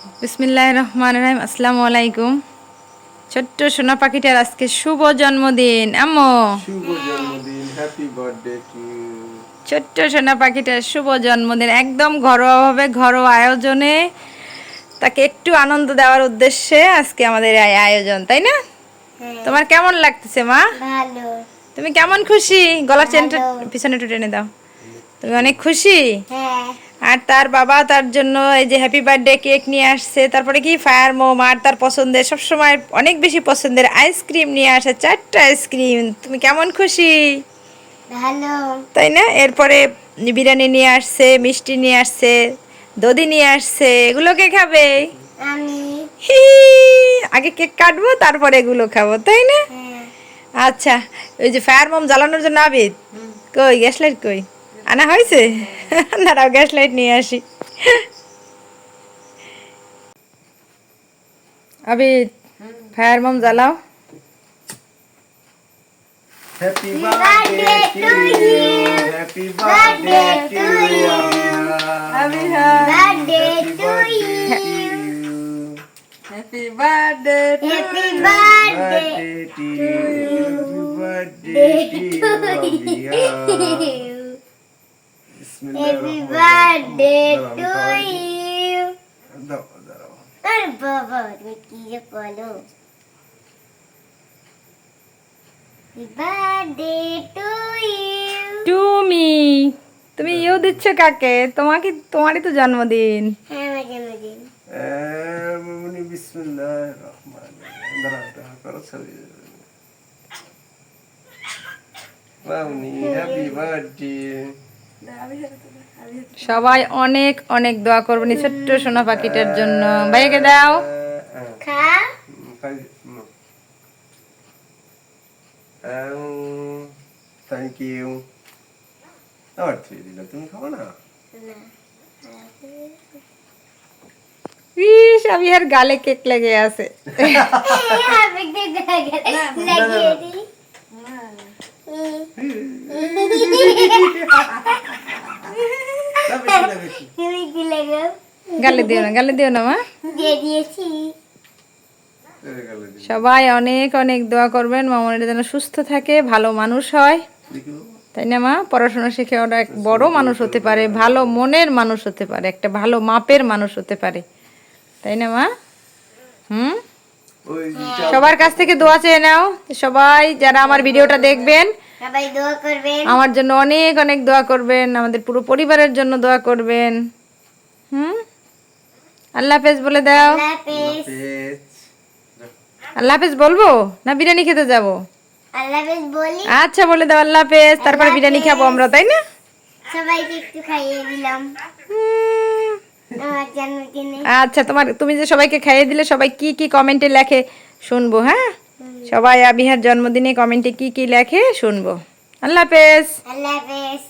বিসমিল্লাহ রহমান রহিম আসসালামু আলাইকুম। ছোট্ট সোনা পাখিটার আজকে শুভ জন্মদিন আম্মু। শুভ জন্মদিন হ্যাপি বার্থডে টু ছোট্ট সোনা পাখিটার শুভ জন্মদিন একদম ঘরোয়াভাবে ঘরোয়া আয়োজনে। তাকে একটু আনন্দ দেওয়ার উদ্দেশ্যে আজকে আমাদের এই আয়োজন তাই না? তোমার কেমন লাগতেছে মা? ভালো। তুমি কেমন খুশি? গলা চেনটা পিছনে একটু টেনে দাও। তুমি অনেক খুশি? হ্যাঁ। আর তার বাবা তার জন্য এই যে হ্যাপি বার্থডে কেক নিয়ে আসছে তারপরে কি ফায়ার মোম আর তার পছন্দের সবসময় অনেক বেশি পছন্দের আইসক্রিম নিয়ে আসে চারটা আইসক্রিম তুমি কেমন খুশি? ভালো। তাই না? এরপরে বিরিয়ানি নিয়ে আসছে মিষ্টি নিয়ে আসছে দধি নিয়ে আসছে এগুলো কে খাবে? আমি। আগে কেক কাটবো তারপরে এগুলো খাব তাই না? হ্যাঁ। আচ্ছা ওই যে ফায়ার মোম জ্বালানোর জন্য আবিদ কই গ্যাস লাইট কই? আনা হয়েছে? দাঁড়াও গ্যাস লাইট নিয়ে আসি। আবিদ ফায়ার মোম জ্বালাও। Happy birthday to you happy birthday to you Abiha birthday to you happy birthday happy birthday birthday to you birthday to you happy birthday to you দাও দাও আরে বাবা তুমি কি যে বলো বার্থডে টু ইউ তুমি ইউ দিচ্ছ কাকে? তোমাকে তোমারই তো জন্মদিন। হ্যাঁ আমার জন্মদিন। মামনি বিসমিল্লাহির রহমানির রহিম দাঁড়াও দাঁড়াও করো ছবি। মামনি হ্যাপি বার্থডে সবাই অনেক অনেক দোয়া করবেন ছোট্ট সোনা পাখিটার জন্য ভাইকে দাও থ্যাংক ইউ আবার থুয়ে দিল তুমি খাব না ইস আমি আর গালে কেক লেগে আছে লাগিয়ে দিই বেশি না বেশি তুমি কি লাগাও গালে দিও না গালে দিও না মা। সবাই অনেক অনেক দোয়া করবেন মামনিটা যেন সুস্থ থাকে ভালো মানুষ হয়। তাই না মা? পড়াশোনা শিখে ওরা এক বড় মানুষ হতে পারে ভালো মনের মানুষ হতে পারে একটা ভালো মাপের মানুষ হতে পারে। তাই না মা? হুম? সবার কাছ থেকে দোয়া চেয়ে নাও। সবাই যারা আমার ভিডিওটা দেখবেন সবাই দোয়া করবেন। আমার জন্য অনেক অনেক দোয়া করবেন আমাদের পুরো পরিবারের জন্য দোয়া করবেন। হুম? আল্লাহ হাফেজ বলে দাও। আল্লাহ হাফেজ। বলব? না বিরিয়ানি খেতে যাব? আচ্ছা বলে দাও আল্লাহ হাফেজ। তারপরে বিরিয়ানি খাব আমরা তাই না? সবাইকে একটু খাইয়ে দিলাম। হুম। আমার জন্মদিনে। আচ্ছা তোমার তুমি যে সবাইকে খাইয়ে দিলে সবাই কি কি কমেন্টে লেখে শুনব হ্যাঁ? সবাই আবিহার জন্মদিনে কমেন্টে কি কি লেখে শুনব। আল্লাহ হাফেজ। আল্লাহ হাফেজ।